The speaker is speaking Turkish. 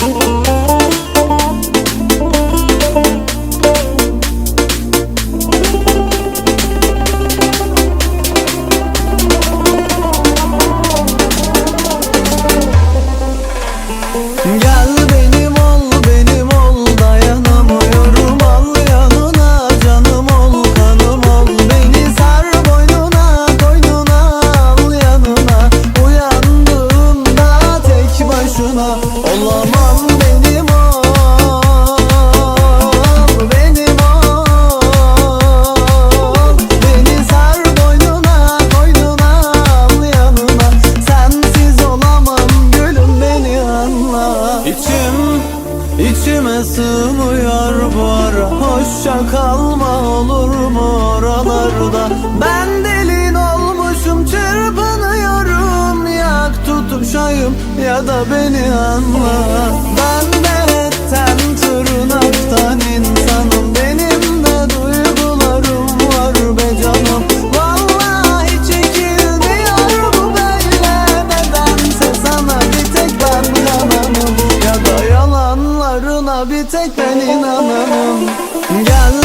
Gel başına olamam benim ol benim ol beni sar boynuna koynuna al sensiz olamam gülüm beni anla. İçim içime sığmıyor bu ara. Hoşça kalma olur mu oralarda? Ben delin anlayayım ya da beni anla. Ben deretten tırnaktan insanım. Benim de duygularım var be canım. Vallahi çekilmiyor bu böyle Nedense. Sana bir tek ben yanamam Ya da yalanlarına bir tek ben inanamam. Gel